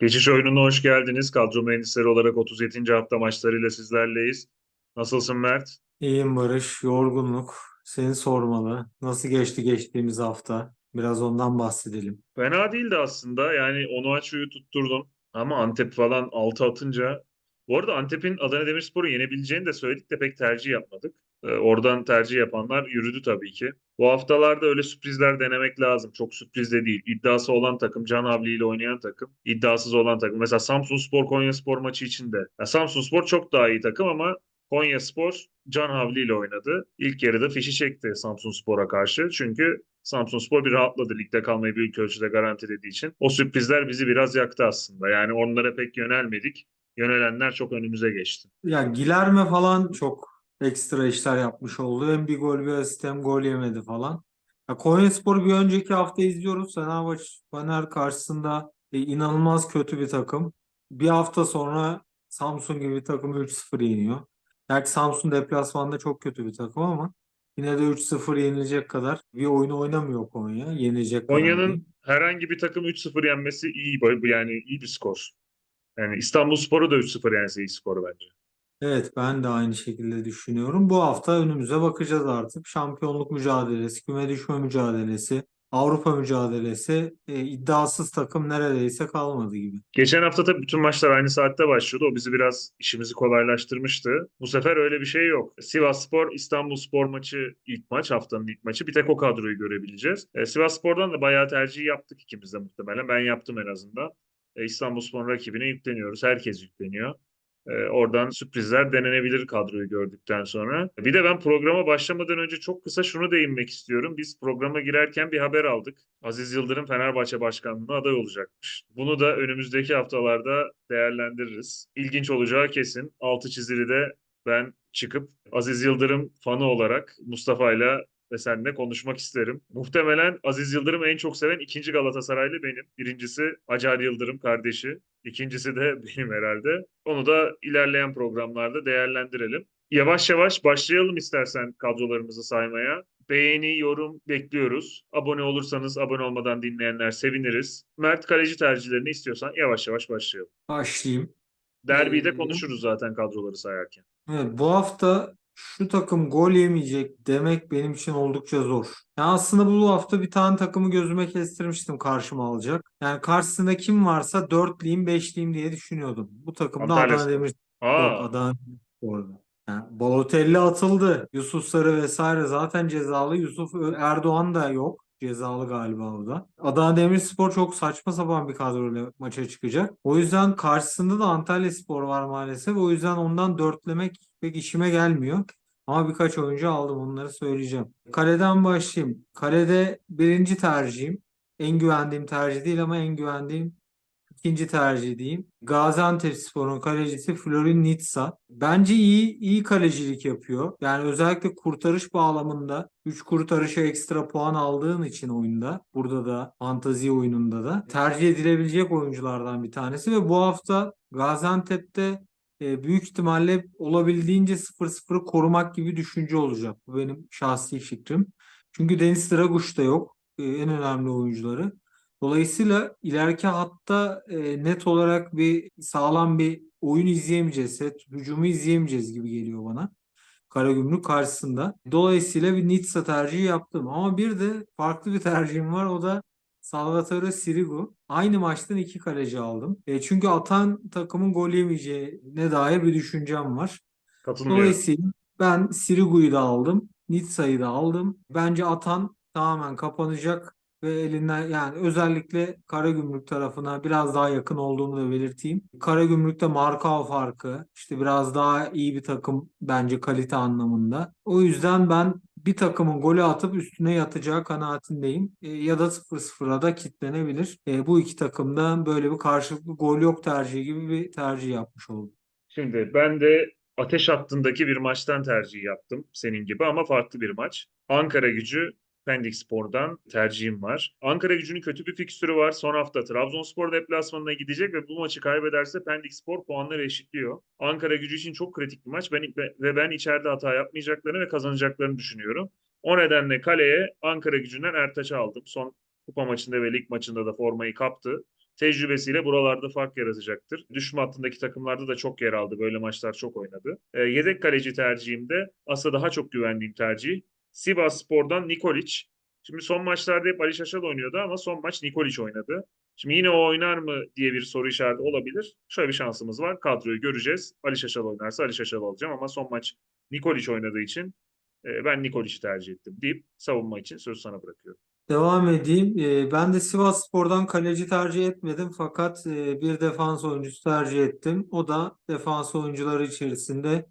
Geçiş oyununa hoş geldiniz. Kadro mühendisleri olarak 37. hafta maçlarıyla sizlerleyiz. Nasılsın Mert? İyiyim Barış, yorgunluk. Seni sormalı. Nasıl geçti geçtiğimiz hafta? Biraz ondan bahsedelim. Fena değildi aslında. Yani Onuachu'yu tutturdum. Ama Antep falan 6 atınca. Bu arada Antep'in Adana Demirspor'u yenebileceğini de söyledik de pek tercih yapmadık. Ee, oradan tercih yapanlar yürüdü tabii ki. Bu haftalarda öyle sürprizler denemek lazım. Çok sürpriz de değil. İddiası olan takım, Can Havli ile oynayan takım. iddiasız olan takım. Mesela Samsunspor Konyaspor maçı içinde. Ya Samsunspor çok daha iyi takım ama Konyaspor Can Havli ile oynadı. İlk yarıda fişi çekti Samsunspor'a karşı. Çünkü Samsunspor bir rahatladı ligde kalmayı büyük ölçüde garantilediği için. O sürprizler bizi biraz yaktı aslında. Yani onlara pek yönelmedik. Yönelenler çok önümüze geçti. Ya Gilerme falan çok ekstra işler yapmış oldu. Hem bir gol bir asist hem gol yemedi falan. Ya Konyaspor bir önceki hafta izliyoruz. Fenerbahçe Fener karşısında e, inanılmaz kötü bir takım. Bir hafta sonra Samsun gibi bir takımı 3-0 yeniyor. Belki Samsun deplasmanda çok kötü bir takım ama yine de 3-0 yenilecek kadar bir oyunu oynamıyor Konya. Yenecek kadar Konya'nın herhangi bir takım 3-0 yenmesi iyi bu- yani iyi bir skor. Yani İstanbulspor'u da 3-0 yense iyi skor bence. Evet ben de aynı şekilde düşünüyorum. Bu hafta önümüze bakacağız artık. Şampiyonluk mücadelesi, küme düşme mücadelesi, Avrupa mücadelesi, e, iddiasız takım neredeyse kalmadı gibi. Geçen hafta tabii bütün maçlar aynı saatte başlıyordu. O bizi biraz işimizi kolaylaştırmıştı. Bu sefer öyle bir şey yok. Sivasspor, İstanbulspor maçı ilk maç, haftanın ilk maçı. Bir tek o kadroyu görebileceğiz. E, Sivasspor'dan da bayağı tercih yaptık ikimiz de muhtemelen. Ben yaptım en azından. E, İstanbulspor rakibine yükleniyoruz. Herkes yükleniyor. E, oradan sürprizler denenebilir kadroyu gördükten sonra. Bir de ben programa başlamadan önce çok kısa şunu değinmek istiyorum. Biz programa girerken bir haber aldık. Aziz Yıldırım Fenerbahçe Başkanlığı'na aday olacakmış. Bunu da önümüzdeki haftalarda değerlendiririz. İlginç olacağı kesin. Altı çizili de ben çıkıp Aziz Yıldırım fanı olarak Mustafa'yla ve seninle konuşmak isterim. Muhtemelen Aziz Yıldırım en çok seven ikinci Galatasaraylı benim. Birincisi Acar Yıldırım kardeşi. İkincisi de benim herhalde. Onu da ilerleyen programlarda değerlendirelim. Yavaş yavaş başlayalım istersen kadrolarımızı saymaya. Beğeni, yorum bekliyoruz. Abone olursanız abone olmadan dinleyenler seviniriz. Mert kaleci tercihlerini istiyorsan yavaş yavaş başlayalım. Başlayayım. Derbiyi de Ee, konuşuruz zaten kadroları sayarken. Evet, bu hafta şu takım gol yemeyecek demek benim için oldukça zor. Ya aslında bu hafta bir tane takımı gözüme kestirmiştim karşıma alacak. Yani karşısında kim varsa dörtlüyüm, beşliyim diye düşünüyordum. Bu takımda Antalya Adana. Demir Aa, Adana Demirspor'da. Yani Balotelli atıldı. Yusuf Sarı vesaire zaten cezalı. Yusuf Erdoğan da yok. Cezalı galiba o da. Adana Demirspor çok saçma sapan bir kadroyla maça çıkacak. O yüzden karşısında da Antalya Spor var maalesef. O yüzden ondan dörtlemek pek işime gelmiyor. Ama birkaç oyuncu aldım onları söyleyeceğim. Kaleden başlayayım. Kalede birinci tercihim. En güvendiğim tercih değil ama en güvendiğim İkinci tercih diyeyim. Gaziantepspor'un kalecisi Florin Nitsa. Bence iyi iyi kalecilik yapıyor. Yani özellikle kurtarış bağlamında 3 kurtarışa ekstra puan aldığın için oyunda, burada da fantazi oyununda da tercih edilebilecek oyunculardan bir tanesi ve bu hafta Gaziantep'te e, büyük ihtimalle olabildiğince 0-0'ı korumak gibi düşünce olacak. Bu benim şahsi fikrim. Çünkü Deniz Draguş da yok. E, en önemli oyuncuları. Dolayısıyla ileriki hatta e, net olarak bir sağlam bir oyun izleyemeyeceğiz. Set hücumu izleyemeyeceğiz gibi geliyor bana. Karagümrük karşısında. Dolayısıyla bir Nitsa tercihi yaptım. Ama bir de farklı bir tercihim var. O da Salvatore Sirigu. Aynı maçtan iki kaleci aldım. E, çünkü atan takımın gol yemeyeceğine dair bir düşüncem var. Dolayısıyla ben Sirigu'yu da aldım. Nitsa'yı da aldım. Bence atan tamamen kapanacak ve elinden yani özellikle Karagümrük tarafına biraz daha yakın olduğumu da belirteyim. Karagümrük'te Markov farkı işte biraz daha iyi bir takım bence kalite anlamında. O yüzden ben bir takımın golü atıp üstüne yatacağı kanaatindeyim. E, ya da 0-0'a da kitlenebilir. E, bu iki takımda böyle bir karşılıklı gol yok tercihi gibi bir tercih yapmış oldum. Şimdi ben de ateş hattındaki bir maçtan tercih yaptım senin gibi ama farklı bir maç. Ankara Gücü Pendik Spor'dan tercihim var. Ankara Gücü'nün kötü bir fikstürü var. Son hafta Trabzonspor deplasmanına gidecek ve bu maçı kaybederse Pendik Spor puanları eşitliyor. Ankara Gücü için çok kritik bir maç ben, ve ben içeride hata yapmayacaklarını ve kazanacaklarını düşünüyorum. O nedenle kaleye Ankara Gücü'nden Ertaç'ı aldım. Son kupa maçında ve lig maçında da formayı kaptı. tecrübesiyle buralarda fark yaratacaktır. Düşme hattındaki takımlarda da çok yer aldı. Böyle maçlar çok oynadı. E, yedek kaleci tercihimde aslında daha çok güvendiğim tercih Sivas Spor'dan Nikolic. Şimdi son maçlarda hep Ali Şaşal oynuyordu ama son maç Nikolic oynadı. Şimdi yine o oynar mı diye bir soru işareti olabilir. Şöyle bir şansımız var. Kadroyu göreceğiz. Ali Şaşal oynarsa Ali Şaşal alacağım ama son maç Nikolic oynadığı için e, ben Nikolic'i tercih ettim deyip savunma için söz sana bırakıyorum. Devam edeyim. Ee, ben de Sivasspor'dan kaleci tercih etmedim fakat e, bir defans oyuncusu tercih ettim. O da defans oyuncuları içerisinde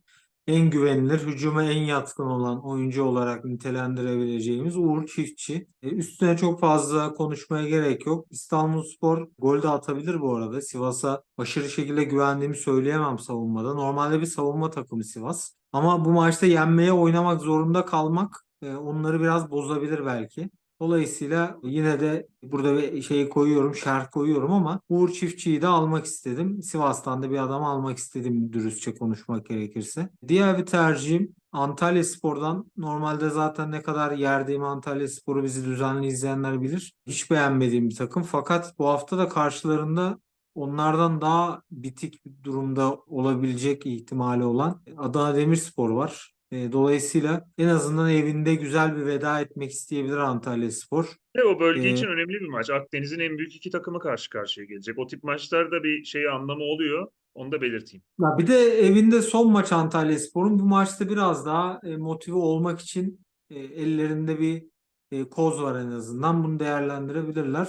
en güvenilir, hücuma en yatkın olan oyuncu olarak nitelendirebileceğimiz Uğur Çiftçi. E, üstüne çok fazla konuşmaya gerek yok. İstanbulspor gol de atabilir bu arada. Sivas'a aşırı şekilde güvendiğimi söyleyemem savunmada. Normalde bir savunma takımı Sivas. Ama bu maçta yenmeye oynamak zorunda kalmak e, onları biraz bozabilir belki. Dolayısıyla yine de burada bir şey koyuyorum, şart koyuyorum ama Uğur Çiftçi'yi de almak istedim. Sivas'tan da bir adam almak istedim dürüstçe konuşmak gerekirse. Diğer bir tercihim Antalya Spor'dan. Normalde zaten ne kadar yerdiğim Antalya Spor'u bizi düzenli izleyenler bilir. Hiç beğenmediğim bir takım. Fakat bu hafta da karşılarında onlardan daha bitik bir durumda olabilecek ihtimali olan Adana Demirspor var. E, Dolayısıyla en azından evinde güzel bir veda etmek isteyebilir Antalya Spor. Ve o bölge Ee, için önemli bir maç. Akdeniz'in en büyük iki takımı karşı karşıya gelecek. O tip maçlarda bir şey anlamı oluyor. Onu da belirteyim. Ya bir de evinde son maç Antalya Spor'un bu maçta biraz daha e, motive olmak için e, ellerinde bir e, koz var en azından. Bunu değerlendirebilirler.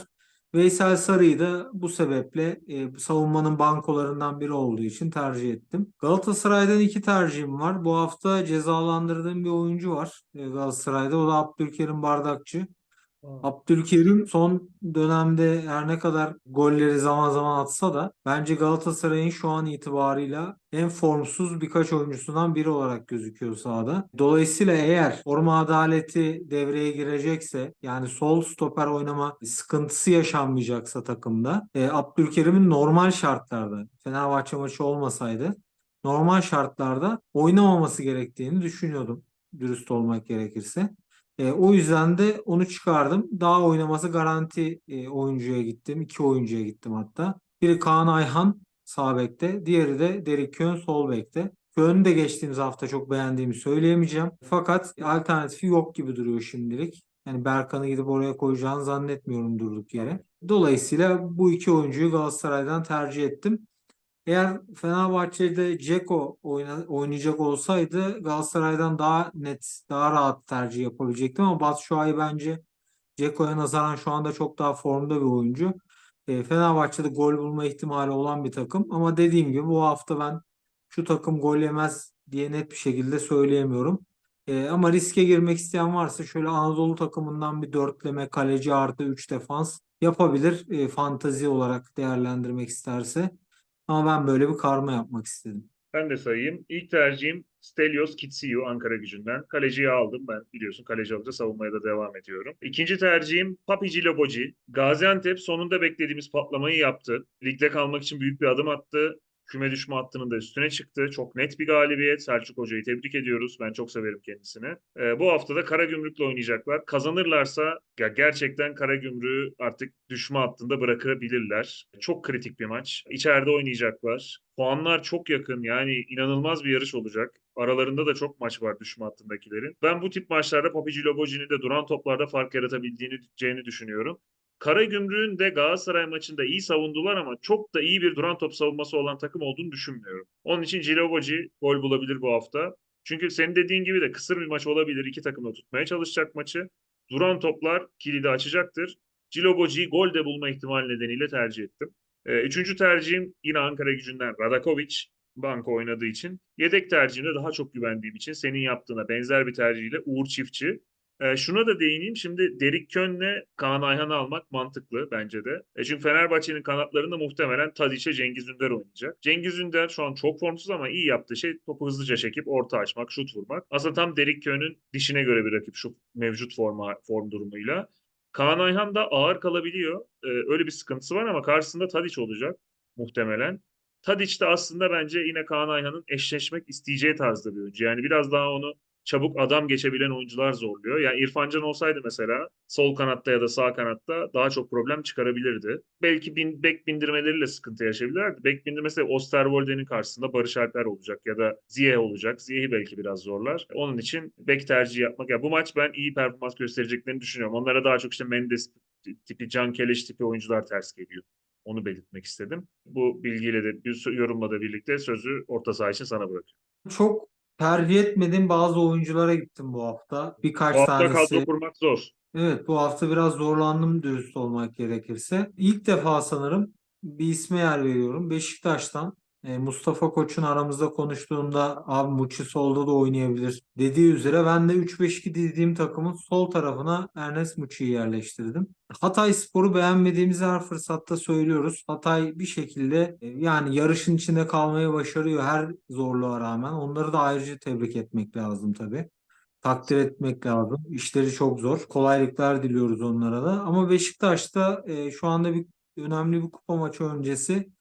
Veysel Sarı'yı da bu sebeple e, savunmanın bankolarından biri olduğu için tercih ettim. Galatasaray'dan iki tercihim var. Bu hafta cezalandırdığım bir oyuncu var e, Galatasaray'da. O da Abdülkerim Bardakçı. Abdülkerim son dönemde her ne kadar golleri zaman zaman atsa da bence Galatasaray'ın şu an itibarıyla en formsuz birkaç oyuncusundan biri olarak gözüküyor sahada. Dolayısıyla eğer forma adaleti devreye girecekse yani sol stoper oynama sıkıntısı yaşanmayacaksa takımda e, Abdülkerim'in normal şartlarda Fenerbahçe maçı olmasaydı normal şartlarda oynamaması gerektiğini düşünüyordum dürüst olmak gerekirse. E, o yüzden de onu çıkardım. Daha oynaması garanti e, oyuncuya gittim. İki oyuncuya gittim hatta. Biri Kaan Ayhan sağ bekte. Diğeri de Derek Kön sol bekte. Kön'ü de geçtiğimiz hafta çok beğendiğimi söyleyemeyeceğim. Fakat alternatifi yok gibi duruyor şimdilik. Yani Berkan'ı gidip oraya koyacağını zannetmiyorum durduk yere. Dolayısıyla bu iki oyuncuyu Galatasaray'dan tercih ettim. Eğer Fenerbahçe'de oyna, oynayacak olsaydı Galatasaray'dan daha net, daha rahat tercih yapabilecektim ama Batshuayi bence Dzeko'ya nazaran şu anda çok daha formda bir oyuncu. E, Fenerbahçe'de gol bulma ihtimali olan bir takım ama dediğim gibi bu hafta ben şu takım gol yemez diye net bir şekilde söyleyemiyorum. E, ama riske girmek isteyen varsa şöyle Anadolu takımından bir dörtleme kaleci artı 3 defans yapabilir e, fantazi olarak değerlendirmek isterse. Ama ben böyle bir karma yapmak istedim. Ben de sayayım. İlk tercihim Stelios Kitsiou Ankara gücünden. Kaleciyi aldım ben biliyorsun kaleci alınca savunmaya da devam ediyorum. İkinci tercihim Papici Loboci. Gaziantep sonunda beklediğimiz patlamayı yaptı. Ligde kalmak için büyük bir adım attı. Küme düşme hattının da üstüne çıktı. Çok net bir galibiyet. Selçuk Hoca'yı tebrik ediyoruz. Ben çok severim kendisini. Ee, bu hafta da Karagümrük'le oynayacaklar. Kazanırlarsa ya gerçekten Karagümrük'ü artık düşme hattında bırakabilirler. Çok kritik bir maç. İçeride oynayacaklar. Puanlar çok yakın. Yani inanılmaz bir yarış olacak. Aralarında da çok maç var düşme hattındakilerin. Ben bu tip maçlarda Papici Loboci'nin de duran toplarda fark yaratabildiğini düşünüyorum. Karagümrük'ün de Galatasaray maçında iyi savundular ama çok da iyi bir duran top savunması olan takım olduğunu düşünmüyorum. Onun için Ciloboci gol bulabilir bu hafta. Çünkü senin dediğin gibi de kısır bir maç olabilir. İki takım da tutmaya çalışacak maçı. Duran toplar kilidi açacaktır. Ciloboci'yi gol de bulma ihtimali nedeniyle tercih ettim. Ee, üçüncü tercihim yine Ankara gücünden Radakovic. Banko oynadığı için. Yedek tercihimde daha çok güvendiğim için senin yaptığına benzer bir tercihiyle Uğur Çiftçi. E, şuna da değineyim. Şimdi Derik Kön'le Kaan Ayhan'ı almak mantıklı bence de. E, çünkü Fenerbahçe'nin kanatlarında muhtemelen Tadiç'e Cengiz Ünder oynayacak. Cengiz Ünder şu an çok formsuz ama iyi yaptığı şey topu hızlıca çekip orta açmak, şut vurmak. Aslında tam Derik Kön'ün dişine göre bir rakip şu mevcut forma, form durumuyla. Kaan Ayhan da ağır kalabiliyor. E, öyle bir sıkıntısı var ama karşısında Tadiç olacak muhtemelen. Tadiç de aslında bence yine Kaan Ayhan'ın eşleşmek isteyeceği tarzda bir oyuncu. Yani biraz daha onu çabuk adam geçebilen oyuncular zorluyor. Yani İrfan Can olsaydı mesela sol kanatta ya da sağ kanatta daha çok problem çıkarabilirdi. Belki bin, bek bindirmeleriyle sıkıntı yaşayabilirlerdi. Bek bindirmesi de Osterwolde'nin karşısında Barış Alper olacak ya da Ziyeh olacak. Ziyeh'i belki biraz zorlar. Onun için bek tercih yapmak. Ya bu maç ben iyi performans göstereceklerini düşünüyorum. Onlara daha çok işte Mendes tipi, Can Keleş tipi oyuncular ters geliyor. Onu belirtmek istedim. Bu bilgiyle de bir yorumla da birlikte sözü orta saha için sana bırakıyorum. Çok tercih etmediğim bazı oyunculara gittim bu hafta. Birkaç Bu hafta tanesi. kadro kurmak zor. Evet bu hafta biraz zorlandım dürüst olmak gerekirse. İlk defa sanırım bir isme yer veriyorum. Beşiktaş'tan e, Mustafa Koç'un aramızda konuştuğunda abi Muçi solda da oynayabilir dediği üzere ben de 3-5-2 dizdiğim takımın sol tarafına Ernest Muçi'yi yerleştirdim. Hatay Spor'u beğenmediğimizi her fırsatta söylüyoruz. Hatay bir şekilde e, yani yarışın içinde kalmayı başarıyor her zorluğa rağmen. Onları da ayrıca tebrik etmek lazım tabii takdir etmek lazım. İşleri çok zor. Kolaylıklar diliyoruz onlara da. Ama Beşiktaş'ta e, şu anda bir önemli bir kupa maçı öncesi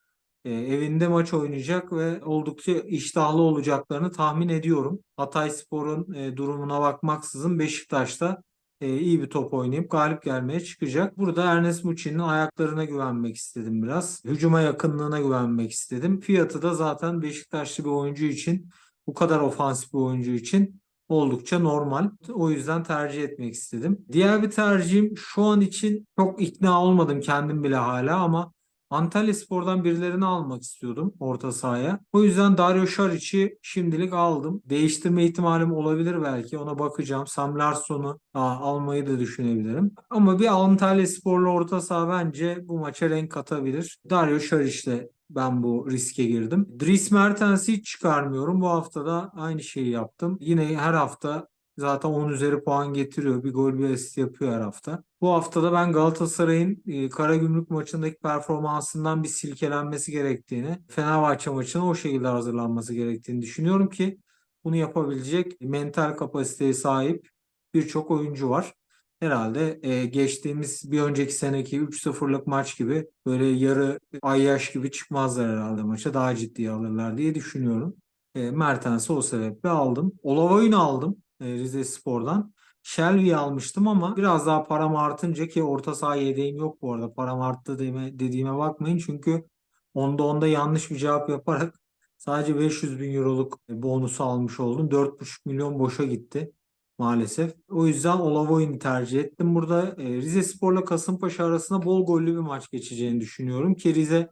e, evinde maç oynayacak ve oldukça iştahlı olacaklarını tahmin ediyorum. Hatayspor'un e, durumuna bakmaksızın Beşiktaş'ta e, iyi bir top oynayıp galip gelmeye çıkacak. Burada Ernest Muçi'nin ayaklarına güvenmek istedim biraz. Hücuma yakınlığına güvenmek istedim. Fiyatı da zaten Beşiktaşlı bir oyuncu için bu kadar ofansif bir oyuncu için oldukça normal. O yüzden tercih etmek istedim. Diğer bir tercihim şu an için çok ikna olmadım kendim bile hala ama Antalya Spor'dan birilerini almak istiyordum orta sahaya. O yüzden Dario Saric'i şimdilik aldım. Değiştirme ihtimalim olabilir belki. Ona bakacağım. Sam Larsson'u almayı da düşünebilirim. Ama bir Antalya Spor'lu orta saha bence bu maça renk katabilir. Dario Saric'le ben bu riske girdim. Dries Mertens'i hiç çıkarmıyorum. Bu hafta da aynı şeyi yaptım. Yine her hafta zaten 10 üzeri puan getiriyor. Bir gol bir asist yapıyor her hafta. Bu hafta da ben Galatasaray'ın e, Karagümrük maçındaki performansından bir silkelenmesi gerektiğini, Fenerbahçe maçına o şekilde hazırlanması gerektiğini düşünüyorum ki bunu yapabilecek mental kapasiteye sahip birçok oyuncu var. Herhalde e, geçtiğimiz bir önceki seneki 3-0'lık maç gibi böyle yarı ay yaş gibi çıkmazlar herhalde maça. Daha ciddiye alırlar diye düşünüyorum. E, Mertens'i o sebeple aldım. Olavay'ını aldım Rize Spor'dan. Shelby'yi almıştım ama biraz daha param artınca ki orta saha yedeğim yok bu arada. Param arttı deme, dediğime bakmayın çünkü onda onda yanlış bir cevap yaparak sadece 500 bin euroluk bonusu almış oldum. 4,5 milyon boşa gitti maalesef. O yüzden Olavoy'unu tercih ettim. Burada e, Rize Spor'la Kasımpaşa arasında bol gollü bir maç geçeceğini düşünüyorum ki Rize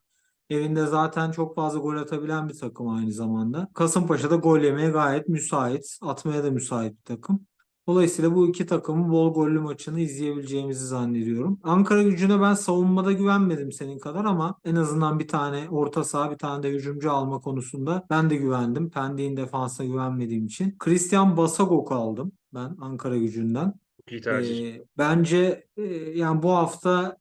evinde zaten çok fazla gol atabilen bir takım aynı zamanda. Kasımpaşa da gol yemeye gayet müsait. Atmaya da müsait bir takım. Dolayısıyla bu iki takımın bol gollü maçını izleyebileceğimizi zannediyorum. Ankara gücüne ben savunmada güvenmedim senin kadar ama en azından bir tane orta saha bir tane de hücumcu alma konusunda ben de güvendim. Pendik'in defansına güvenmediğim için. Christian Basagok'u aldım ben Ankara gücünden. İyi tercih. Ee, bence e, yani bu hafta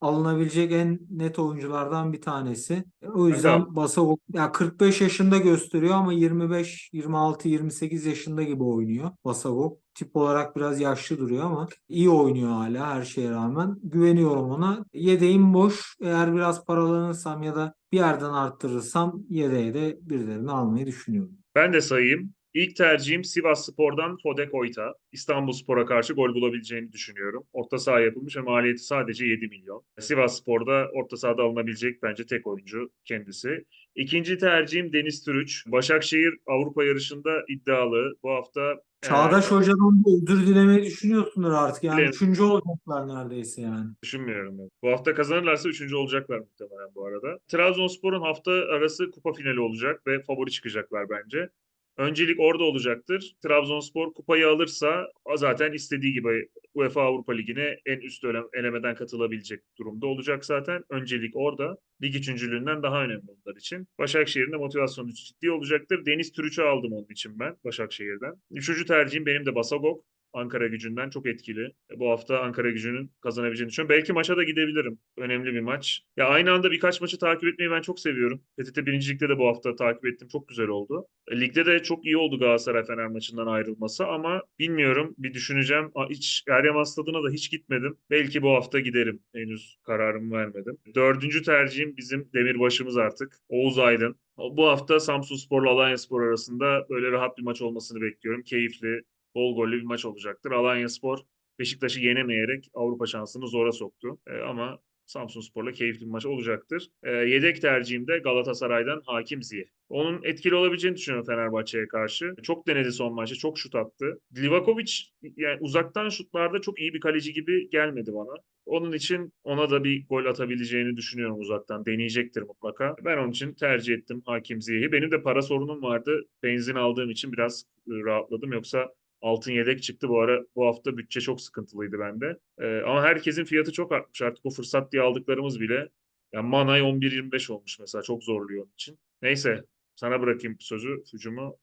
alınabilecek en net oyunculardan bir tanesi. O yüzden Basagok ya 45 yaşında gösteriyor ama 25, 26, 28 yaşında gibi oynuyor Basagok. Tip olarak biraz yaşlı duruyor ama iyi oynuyor hala her şeye rağmen. Güveniyorum ona. Yedeğim boş. Eğer biraz paralanırsam ya da bir yerden arttırırsam yedeğe de birilerini almayı düşünüyorum. Ben de sayayım. İlk tercihim Sivas Spor'dan Fodek Oyta. İstanbul Spor'a karşı gol bulabileceğini düşünüyorum. Orta saha yapılmış ve maliyeti sadece 7 milyon. Sivas Spor'da orta sahada alınabilecek bence tek oyuncu kendisi. İkinci tercihim Deniz Türüç. Başakşehir Avrupa yarışında iddialı. Bu hafta Çağdaş e, Hoca'dan da özür dilemeyi düşünüyorsundur artık. Yani Dilerim. üçüncü olacaklar neredeyse yani. Düşünmüyorum ben. Bu hafta kazanırlarsa üçüncü olacaklar muhtemelen bu arada. Trabzonspor'un hafta arası kupa finali olacak ve favori çıkacaklar bence. Öncelik orada olacaktır. Trabzonspor kupayı alırsa zaten istediği gibi UEFA Avrupa Ligi'ne en üst ele- elemeden katılabilecek durumda olacak zaten. Öncelik orada. Lig üçüncülüğünden daha önemli onlar için. Başakşehir'in de motivasyonu ciddi olacaktır. Deniz Türüç'ü aldım onun için ben Başakşehir'den. Üçüncü tercihim benim de Basagok. Ankara gücünden çok etkili. Bu hafta Ankara gücünün kazanabileceğini düşünüyorum. Belki maça da gidebilirim. Önemli bir maç. Ya aynı anda birkaç maçı takip etmeyi ben çok seviyorum. PTT 1. Lig'de de bu hafta takip ettim. Çok güzel oldu. E, Ligde de çok iyi oldu Galatasaray Fener maçından ayrılması ama bilmiyorum. Bir düşüneceğim. Hiç Eryaman Stadı'na da hiç gitmedim. Belki bu hafta giderim. Henüz kararımı vermedim. Dördüncü tercihim bizim demirbaşımız artık. Oğuz Aydın. Bu hafta Samsun Spor'la Alanya Spor arasında böyle rahat bir maç olmasını bekliyorum. Keyifli, bol gollü bir maç olacaktır. Alanya Spor Beşiktaş'ı yenemeyerek Avrupa şansını zora soktu. E, ama Samsun Spor'la keyifli bir maç olacaktır. E, yedek tercihim de Galatasaray'dan Hakim Ziyech. Onun etkili olabileceğini düşünüyorum Fenerbahçe'ye karşı. Çok denedi son maçta, çok şut attı. Livakovic yani uzaktan şutlarda çok iyi bir kaleci gibi gelmedi bana. Onun için ona da bir gol atabileceğini düşünüyorum uzaktan. Deneyecektir mutlaka. Ben onun için tercih ettim Hakim Ziyech'i. Benim de para sorunum vardı. Benzin aldığım için biraz rahatladım. Yoksa altın yedek çıktı. Bu ara bu hafta bütçe çok sıkıntılıydı bende. Ee, ama herkesin fiyatı çok artmış. Artık o fırsat diye aldıklarımız bile yani Manay 11-25 olmuş mesela. Çok zorluyor onun için. Neyse sana bırakayım sözü. Hücumu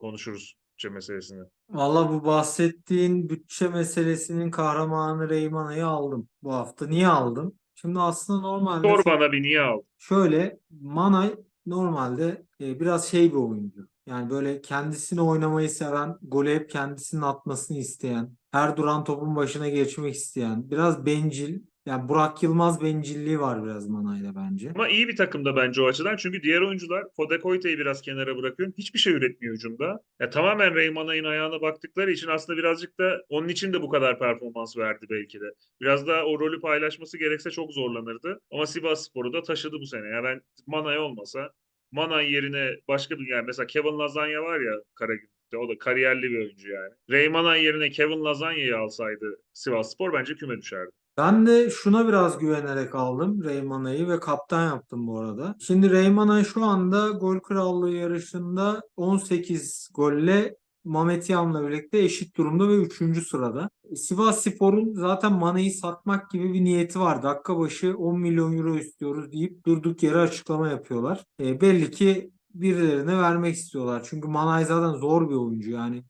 konuşuruz bütçe meselesini. Valla bu bahsettiğin bütçe meselesinin kahramanı Reymana'yı aldım bu hafta. Niye aldım? Şimdi aslında normalde Sor bana bir niye aldın? şöyle Manay normalde e, biraz şey bir oyuncu. Yani böyle kendisini oynamayı seven, golü hep kendisinin atmasını isteyen, her duran topun başına geçmek isteyen, biraz bencil. Yani Burak Yılmaz bencilliği var biraz Manay'da bence. Ama iyi bir takımda bence o açıdan. Çünkü diğer oyuncular Fodekoite'yi biraz kenara bırakıyorum. Hiçbir şey üretmiyor hücumda. Ya tamamen Reymanay'ın ayağına baktıkları için aslında birazcık da onun için de bu kadar performans verdi belki de. Biraz daha o rolü paylaşması gerekse çok zorlanırdı. Ama Sivas Spor'u da taşıdı bu sene. Ya ben Manay olmasa Manay yerine başka bir yani mesela Kevin Lazanya var ya Karagümrük'te o da kariyerli bir oyuncu yani. Reymanay yerine Kevin Lazanya'yı alsaydı Sivas Spor bence küme düşerdi. Ben de şuna biraz güvenerek aldım Reymana'yı ve kaptan yaptım bu arada. Şimdi Reymana şu anda gol krallığı yarışında 18 golle Mehmet Yan'la birlikte eşit durumda ve 3. sırada. Sivas Spor'un zaten Mana'yı satmak gibi bir niyeti var. Dakika başı 10 milyon euro istiyoruz deyip durduk yere açıklama yapıyorlar. E, belli ki birilerine vermek istiyorlar. Çünkü Manay zaten zor bir oyuncu yani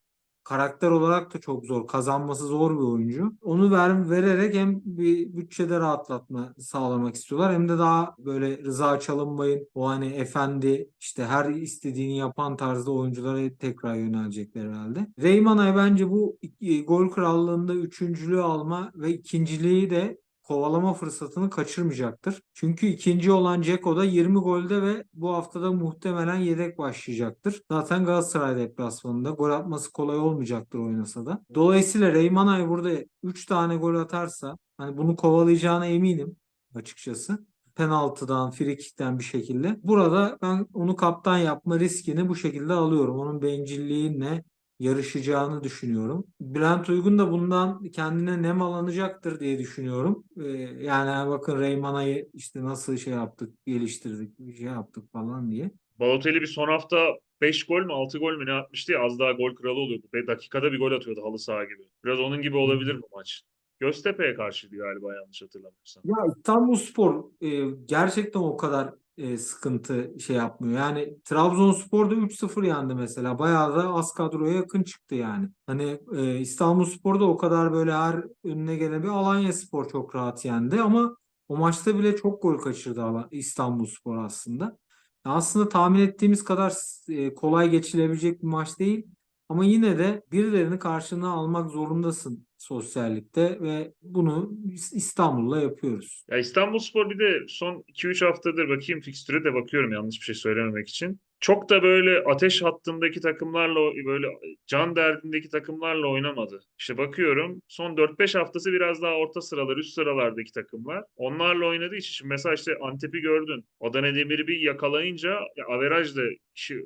karakter olarak da çok zor. Kazanması zor bir oyuncu. Onu ver, vererek hem bir bütçede rahatlatma sağlamak istiyorlar hem de daha böyle Rıza Çalınbay'ın o hani efendi işte her istediğini yapan tarzda oyunculara tekrar yönelecekler herhalde. Reymanay bence bu e, gol krallığında üçüncülüğü alma ve ikinciliği de kovalama fırsatını kaçırmayacaktır. Çünkü ikinci olan Ceko da 20 golde ve bu haftada muhtemelen yedek başlayacaktır. Zaten Galatasaray deplasmanında gol atması kolay olmayacaktır oynasa da. Dolayısıyla Reymanay burada 3 tane gol atarsa hani bunu kovalayacağına eminim açıkçası. Penaltıdan, frikikten bir şekilde. Burada ben onu kaptan yapma riskini bu şekilde alıyorum. Onun bencilliğinle yarışacağını düşünüyorum. Bülent Uygun da bundan kendine nem alanacaktır diye düşünüyorum. Ee, yani bakın Reymana'yı işte nasıl şey yaptık, geliştirdik, bir şey yaptık falan diye. Balotelli bir son hafta 5 gol mü 6 gol mü ne atmıştı ya az daha gol kralı oluyordu. Ve dakikada bir gol atıyordu halı saha gibi. Biraz onun gibi olabilir bu maç. Göztepe'ye karşıydı galiba yanlış hatırlamıyorsam. Ya İstanbulspor e, gerçekten o kadar e, sıkıntı şey yapmıyor. Yani Trabzonspor da 3-0 yendi mesela. Bayağı da az kadroya yakın çıktı yani. Hani e, İstanbulspor da o kadar böyle her önüne gelen bir Alanyaspor çok rahat yendi ama o maçta bile çok gol kaçırdı İstanbulspor aslında. Aslında tahmin ettiğimiz kadar e, kolay geçilebilecek bir maç değil. Ama yine de birilerini karşına almak zorundasın sosyallikte ve bunu İs- İstanbul'la yapıyoruz. Ya İstanbulspor bir de son 2-3 haftadır bakayım fikstüre de bakıyorum yanlış bir şey söylememek için. Çok da böyle ateş hattındaki takımlarla böyle can derdindeki takımlarla oynamadı. İşte bakıyorum son 4-5 haftası biraz daha orta sıralar, üst sıralardaki takımlar. Onlarla oynadığı için mesela işte Antep'i gördün. Adana Demir'i bir yakalayınca ya averaj da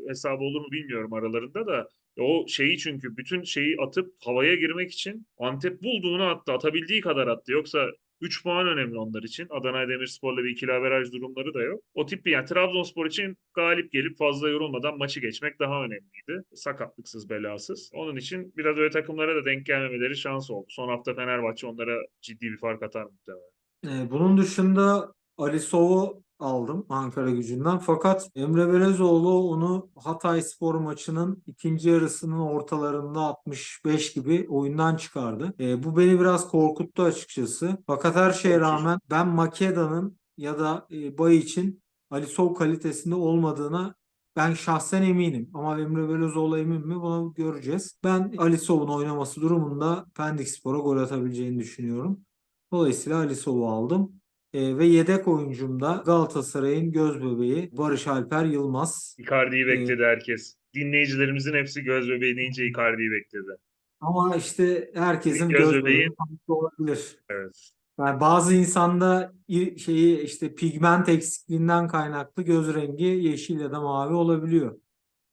hesabı olur mu bilmiyorum aralarında da o şeyi çünkü bütün şeyi atıp havaya girmek için Antep bulduğunu attı. Atabildiği kadar attı. Yoksa 3 puan önemli onlar için. Adana Demirspor'la bir ikili averaj durumları da yok. O tip bir yani Trabzonspor için galip gelip fazla yorulmadan maçı geçmek daha önemliydi. Sakatlıksız, belasız. Onun için biraz öyle takımlara da denk gelmemeleri şans oldu. Son hafta Fenerbahçe onlara ciddi bir fark atar muhtemelen. Ee, bunun dışında Ali Sov'u aldım Ankara gücünden. Fakat Emre Belezoğlu onu Hatay Spor maçının ikinci yarısının ortalarında 65 gibi oyundan çıkardı. E, bu beni biraz korkuttu açıkçası. Fakat her şeye rağmen ben Makeda'nın ya da e, Bay için Ali Sol kalitesinde olmadığına ben şahsen eminim. Ama Emre Belözoğlu emin mi? Bunu göreceğiz. Ben Ali Sov'un oynaması durumunda Pendik Spor'a gol atabileceğini düşünüyorum. Dolayısıyla Ali Sov'u aldım. E, ve yedek oyuncumda Galatasaray'ın göz bebeği Barış Alper Yılmaz. Icardi'yi bekledi herkes. Dinleyicilerimizin hepsi göz bebeği deyince Icardi'yi bekledi. Ama işte herkesin Göz göz bebeği- olabilir. Evet. Yani bazı insanda şeyi işte pigment eksikliğinden kaynaklı göz rengi yeşil ya da mavi olabiliyor.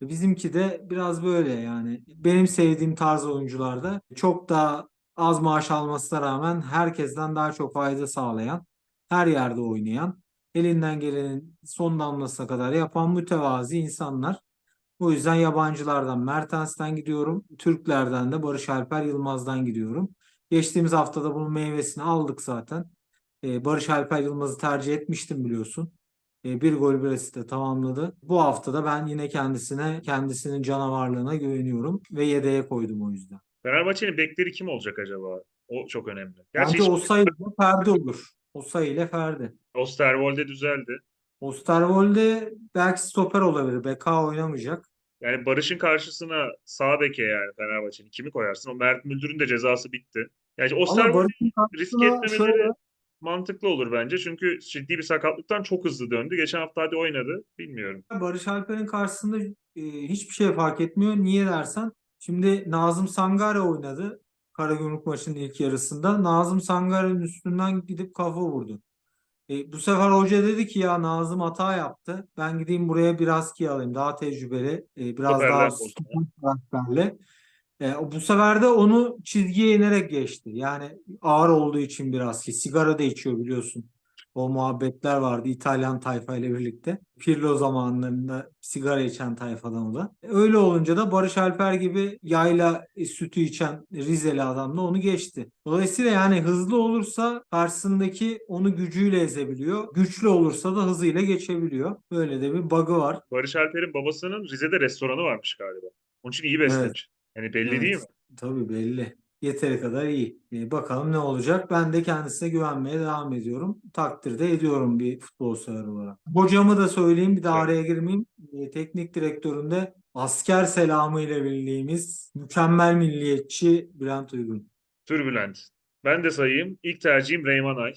E, Bizimki de biraz böyle yani. Benim sevdiğim tarz oyuncularda çok daha az maaş almasına rağmen herkesten daha çok fayda sağlayan, her yerde oynayan, elinden gelenin son damlasına kadar yapan mütevazi insanlar. O yüzden yabancılardan Mertens'ten gidiyorum. Türklerden de Barış Alper Yılmaz'dan gidiyorum. Geçtiğimiz haftada bunun meyvesini aldık zaten. Ee, Barış Alper Yılmaz'ı tercih etmiştim biliyorsun. Ee, bir gol bir asist de tamamladı. Bu haftada ben yine kendisine, kendisinin canavarlığına güveniyorum ve yedeğe koydum o yüzden. Fenerbahçe'nin bekleri kim olacak acaba? O çok önemli. Gerçi Bence hiç- ile Ferdi olur. Osayi ile Ferdi. Osterwolde düzeldi. Osterwolde belki stoper olabilir. Beka oynamayacak. Yani Barış'ın karşısına sağ beke yani Fenerbahçe'nin kimi koyarsın? O Mert Müldür'ün de cezası bitti. Yani Ama Osterwolde Barış'ın risk etmemeleri şöyle mantıklı olur bence. Çünkü ciddi bir sakatlıktan çok hızlı döndü. Geçen hafta hadi oynadı. Bilmiyorum. Barış Alper'in karşısında e, hiçbir şey fark etmiyor. Niye dersen şimdi Nazım Sangare oynadı Karagümrük maçının ilk yarısında. Nazım Sangare'nin üstünden gidip kafa vurdu. E, bu sefer hoca dedi ki ya Nazım hata yaptı. Ben gideyim buraya biraz ki alayım. Daha tecrübeli, e, biraz Stoperler daha karakterli. E, bu sefer de onu çizgiye inerek geçti. Yani ağır olduğu için biraz ki sigara da içiyor biliyorsun. O muhabbetler vardı İtalyan tayfa ile birlikte. Pirlo zamanlarında sigara içen tayfadan o da. Öyle olunca da Barış Alper gibi yayla sütü içen Rizeli adam da onu geçti. Dolayısıyla yani hızlı olursa karşısındaki onu gücüyle ezebiliyor. Güçlü olursa da hızıyla geçebiliyor. Böyle de bir bug'ı var. Barış Alper'in babasının Rize'de restoranı varmış galiba. Onun için iyi beslemiş. Yani belli Evet. değil mi? Tabii belli. Yeteri kadar iyi. Ee, bakalım ne olacak. Ben de kendisine güvenmeye devam ediyorum. Takdir de ediyorum bir futbol sever olarak. Hocamı da söyleyeyim bir Evet. araya girmeyeyim. Ee, teknik direktöründe asker selamı ile bildiğimiz mükemmel milliyetçi Bülent Uygun. Turbulent. Ben de sayayım. İlk tercihim Reyman Ay.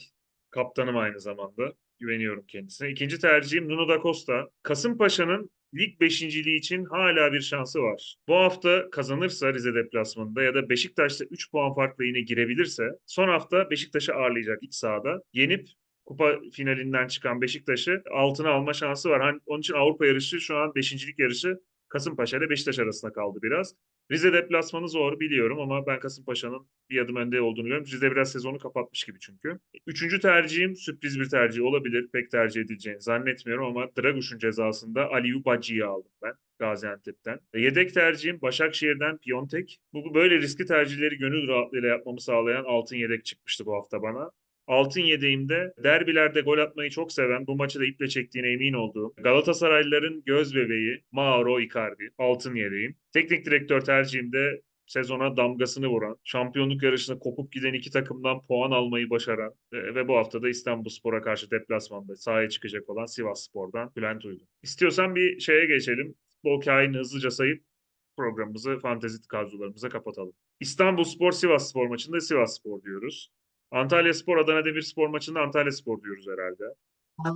Kaptanım aynı zamanda. Güveniyorum kendisine. İkinci tercihim Nuno da Costa. Kasımpaşa'nın lig beşinciliği için hala bir şansı var. Bu hafta kazanırsa Rize deplasmanında ya da Beşiktaş'ta 3 puan farkla yine girebilirse son hafta Beşiktaş'ı ağırlayacak iç sahada. Yenip kupa finalinden çıkan Beşiktaş'ı altına alma şansı var. Hani onun için Avrupa yarışı şu an beşincilik yarışı Kasımpaşa ile Beşiktaş arasında kaldı biraz. Rize deplasmanı zor biliyorum ama ben Kasımpaşa'nın bir adım önde olduğunu biliyorum. Rize biraz sezonu kapatmış gibi çünkü. Üçüncü tercihim sürpriz bir tercih olabilir. Pek tercih edileceğini zannetmiyorum ama Draguş'un cezasında Aliyu Bacı'yı aldım ben Gaziantep'ten. Yedek tercihim Başakşehir'den Piontek. Bu böyle riskli tercihleri gönül rahatlığıyla yapmamı sağlayan altın yedek çıkmıştı bu hafta bana. Altın yedeğimde derbilerde gol atmayı çok seven, bu maçı da iple çektiğine emin olduğum Galatasaraylıların göz bebeği Mauro Icardi. Altın yedeğim. Teknik direktör tercihimde sezona damgasını vuran, şampiyonluk yarışına kopup giden iki takımdan puan almayı başaran e, ve bu hafta da İstanbulspor'a karşı deplasmanda sahaya çıkacak olan Sivasspor'dan Bülent Uygun. İstiyorsan bir şeye geçelim. Futbol kainini hızlıca sayıp programımızı fantezi kadrolarımıza kapatalım. İstanbulspor Sivasspor maçında Sivasspor diyoruz. Antalya Spor Adana Demirspor maçında Antalya Spor diyoruz herhalde.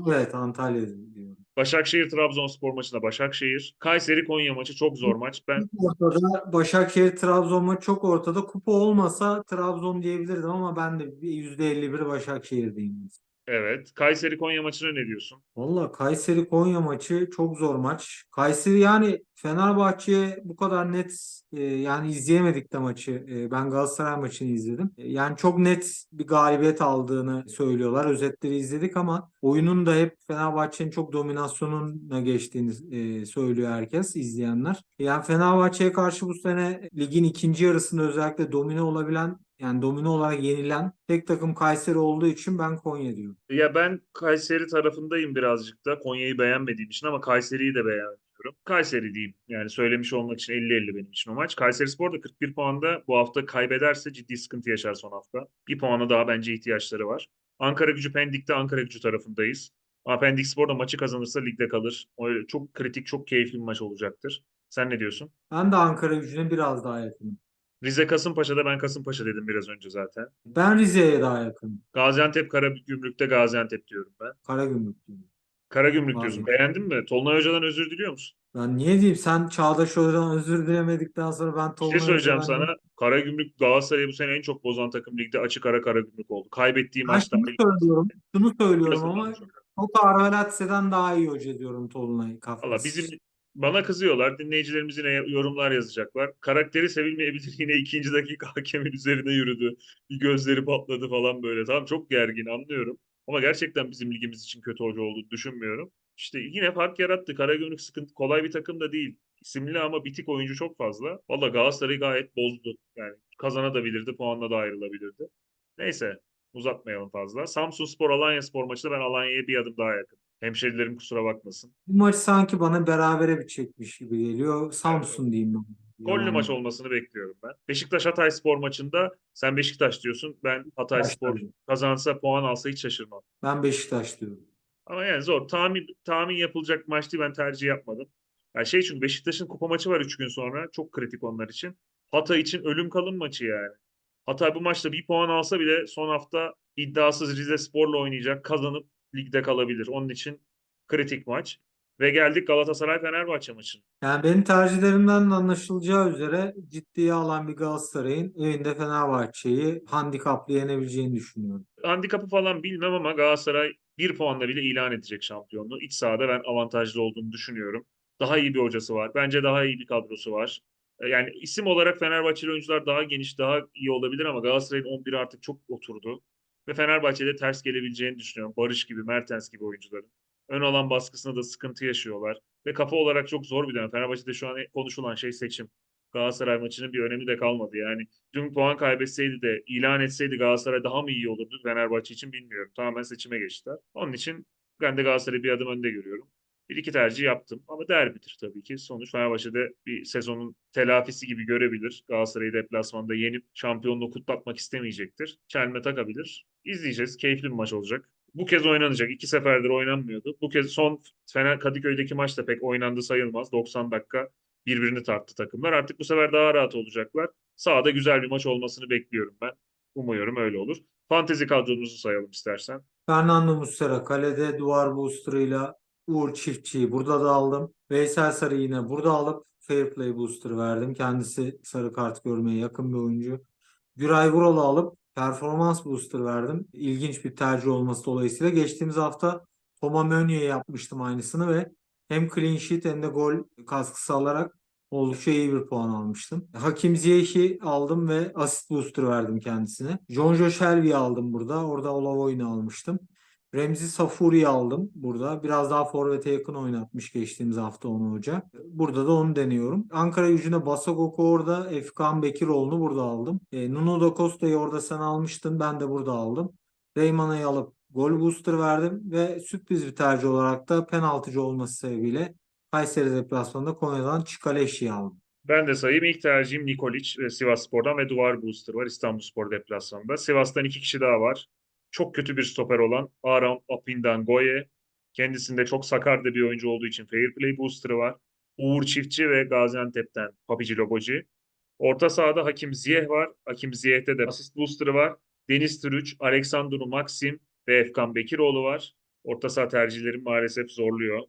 Evet Antalya diyorum. Başakşehir Trabzonspor maçında Başakşehir. Kayseri Konya maçı çok zor maç. Ben Ortada Başakşehir Trabzon maçı çok ortada. Kupa olmasa Trabzon diyebilirdim ama ben de bir %51 Başakşehir'deyim. Evet. Kayseri Konya maçına ne diyorsun? Valla Kayseri Konya maçı çok zor maç. Kayseri yani Fenerbahçe'ye bu kadar net e, yani izleyemedik de maçı. E, ben Galatasaray maçını izledim. E, yani çok net bir galibiyet aldığını söylüyorlar. Özetleri izledik ama oyunun da hep Fenerbahçe'nin çok dominasyonuna geçtiğini e, söylüyor herkes izleyenler. Yani Fenerbahçe'ye karşı bu sene ligin ikinci yarısında özellikle domine olabilen yani domino olarak yenilen tek takım Kayseri olduğu için ben Konya diyorum. Ya ben Kayseri tarafındayım birazcık da. Konya'yı beğenmediğim için ama Kayseri'yi de beğenmiyorum. Kayseri diyeyim. Yani söylemiş olmak için 50-50 benim için o maç. Kayserispor da 41 puanda bu hafta kaybederse ciddi sıkıntı yaşar son hafta. Bir puana daha bence ihtiyaçları var. Ankara gücü Pendik'te Ankara gücü tarafındayız. Ama Pendik Spor da maçı kazanırsa ligde kalır. O çok kritik, çok keyifli bir maç olacaktır. Sen ne diyorsun? Ben de Ankara gücüne biraz daha yakınım. Rize Kasımpaşa'da ben Kasımpaşa dedim biraz önce zaten. Ben Rize'ye daha yakınım. Gaziantep Karagümrük'te Gaziantep diyorum ben. Karagümrük diyorum. Karagümrük Bazen. diyorsun. Beğendin mi? Tolunay Hoca'dan özür diliyor musun? Ben niye diyeyim sen Çağdaş Hoca'dan özür dilemedikten sonra ben Bir Tolunay şey söyleyeceğim Hoca'dan- sana. Karagümrük Galatasaray'ı bu sene en çok bozan takım ligde açık ara Karagümrük oldu. Kaybettiği Ben maçta şunu söylüyorum. Şunu söylüyorum ama çok Arvelatse'den daha iyi hoca diyorum Tolunay Valla kafası. bizim bana kızıyorlar. Dinleyicilerimiz yine yorumlar yazacaklar. Karakteri sevilmeyebilir. Yine ikinci dakika hakemin üzerine yürüdü. Bir gözleri patladı falan böyle. Tamam çok gergin anlıyorum. Ama gerçekten bizim ligimiz için kötü hoca olduğunu düşünmüyorum. İşte yine fark yarattı. Karagümrük sıkıntı kolay bir takım da değil. İsimli ama bitik oyuncu çok fazla. Valla Galatasaray'ı gayet bozdu. Yani kazanabilirdi, puanla da ayrılabilirdi. Neyse uzatmayalım fazla. Samsun Spor Alanya Spor maçında ben Alanya'ya bir adım daha yakın. Hemşerilerim kusura bakmasın. Bu maç sanki bana berabere bir çekmiş gibi geliyor. Samsun diyeyim ben. Gollü Yalan maç olmasını bekliyorum ben. Beşiktaş Hatay Spor maçında sen Beşiktaş diyorsun. Ben Hatay Spor Beşiktaş. kazansa puan alsa hiç şaşırmam. Ben Beşiktaş diyorum. Ama yani zor. Tahmin tahmin yapılacak maç değil. Ben tercih yapmadım. Yani şey çünkü Beşiktaş'ın kupa maçı var 3 gün sonra. Çok kritik onlar için. Hatay için ölüm kalım maçı yani. Hatay bu maçta bir puan alsa bile son hafta iddiasız Rize Spor'la oynayacak. Kazanıp ligde kalabilir. Onun için kritik maç. Ve geldik Galatasaray Fenerbahçe maçına. Yani benim tercihlerimden de anlaşılacağı üzere ciddiye alan bir Galatasaray'ın evinde Fenerbahçe'yi handikaplı yenebileceğini düşünüyorum. handikapı falan bilmem ama Galatasaray bir puanla bile ilan edecek şampiyonluğu. İç sahada ben avantajlı olduğunu düşünüyorum. Daha iyi bir hocası var. Bence daha iyi bir kadrosu var. E, Yani isim olarak Fenerbahçeli oyuncular daha geniş, daha iyi olabilir ama Galatasaray'ın 11'i artık çok oturdu. Ve Fenerbahçe'de ters gelebileceğini düşünüyorum. Barış gibi, Mertens gibi oyuncuların. Ön alan baskısında da sıkıntı yaşıyorlar. Ve kafa olarak çok zor bir dönem. Fenerbahçe'de şu an konuşulan şey seçim. Galatasaray maçının bir önemi de kalmadı. Yani dün puan kaybetseydi de ilan etseydi Galatasaray daha mı iyi olurdu Fenerbahçe için bilmiyorum. Tamamen seçime geçtiler. Onun için ben de Galatasaray'ı bir adım önde görüyorum. Bir iki tercih yaptım ama derbidir tabii ki. Sonuç Fenerbahçe'de bir sezonun telafisi gibi görebilir. Galatasaray'ı deplasmanda yenip şampiyonluğu kutlatmak istemeyecektir. Çelme takabilir. İzleyeceğiz. Keyifli bir maç olacak. Bu kez oynanacak. İki seferdir oynanmıyordu. Bu kez son Fener Kadıköy'deki maç da pek oynandı sayılmaz. 90 dakika birbirini tarttı takımlar. Artık bu sefer daha rahat olacaklar. Sahada güzel bir maç olmasını bekliyorum ben. Umuyorum öyle olur. Fantezi kadromuzu sayalım istersen. Fernando Muslera kalede duvar booster'ıyla Uğur Çiftçi'yi burada da aldım. Veysel Sarı yine burada alıp Fair Play Booster verdim. Kendisi sarı kart görmeye yakın bir oyuncu. Güray Vural'ı alıp Performans Booster verdim. İlginç bir tercih olması dolayısıyla. Geçtiğimiz hafta Toma Meunier'e yapmıştım aynısını ve hem clean sheet hem de gol katkısı alarak oldukça iyi bir puan almıştım. Hakim Ziyech'i aldım ve asist booster verdim kendisine. Jonjo Shelby'yi aldım burada. Orada Olavoy'unu almıştım. Remzi Safuri'yi aldım burada. Biraz daha forvete yakın oynatmış geçtiğimiz hafta onu hoca. Burada da onu deniyorum. Ankara gücüne Basagok'u orada, Efkan Bekiroğlu'nu burada aldım. E, Nuno da Costa'yı orada sen almıştın. Ben de burada aldım. Reymana'yı alıp gol booster verdim ve sürpriz bir tercih olarak da penaltıcı olması sebebiyle Kayseri deplasmanında Konya'dan Çikaleşi'yi aldım. Ben de sayayım. İlk tercihim Nikolic Sivas Spor'dan ve Duvar Booster var İstanbul Spor deplasmanında. Sivas'tan iki kişi daha var. Çok kötü bir stoper olan Aram Apindangoye. Kendisinde çok sakar da bir oyuncu olduğu için Fair Play Booster'ı var. Uğur Çiftçi ve Gaziantep'ten Papici Loboci. Orta sahada Hakim Ziyeh var. Hakim Ziyeh'te de asist booster'ı var. Deniz Türüç, Aleksandru Maxim ve Efkan Bekiroğlu var. Orta saha tercihlerim maalesef zorluyor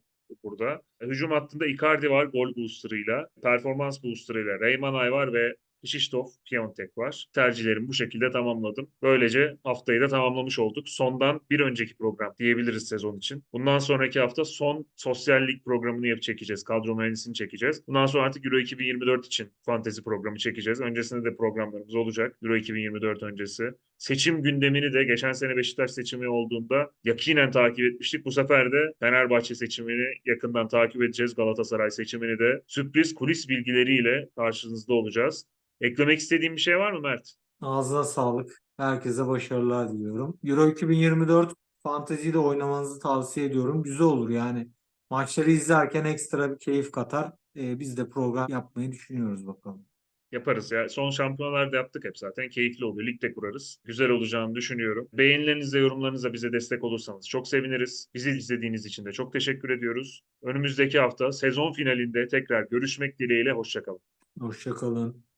burada. Hücum hattında Icardi var gol booster'ıyla. Performans booster'ıyla Reyman Ay var ve Şiştov, Piontek var. Tercihlerimi bu şekilde tamamladım. Böylece haftayı da tamamlamış olduk. Sondan bir önceki program diyebiliriz sezon için. Bundan sonraki hafta son sosyallik programını yapıp çekeceğiz. Kadro mühendisini çekeceğiz. Bundan sonra artık Euro 2024 için fantezi programı çekeceğiz. Öncesinde de programlarımız olacak. Euro 2024 öncesi. Seçim gündemini de geçen sene Beşiktaş seçimi olduğunda yakinen takip etmiştik. Bu sefer de Fenerbahçe seçimini yakından takip edeceğiz. Galatasaray seçimini de sürpriz kulis bilgileriyle karşınızda olacağız. Eklemek istediğin bir şey var mı Mert? Ağzına sağlık. Herkese başarılar diliyorum. Euro 2024 Fantezi'de oynamanızı tavsiye ediyorum. Güzel olur yani. Maçları izlerken ekstra bir keyif katar. Ee, biz de program yapmayı düşünüyoruz bakalım. Yaparız ya. Son şampiyonlarda yaptık hep zaten. Keyifli oluyor. Ligde kurarız. Güzel olacağını düşünüyorum. Beğenilerinizle, yorumlarınızla bize destek olursanız çok seviniriz. Bizi izlediğiniz için de çok teşekkür ediyoruz. Önümüzdeki hafta sezon finalinde tekrar görüşmek dileğiyle. Hoşçakalın. Hoşçakalın.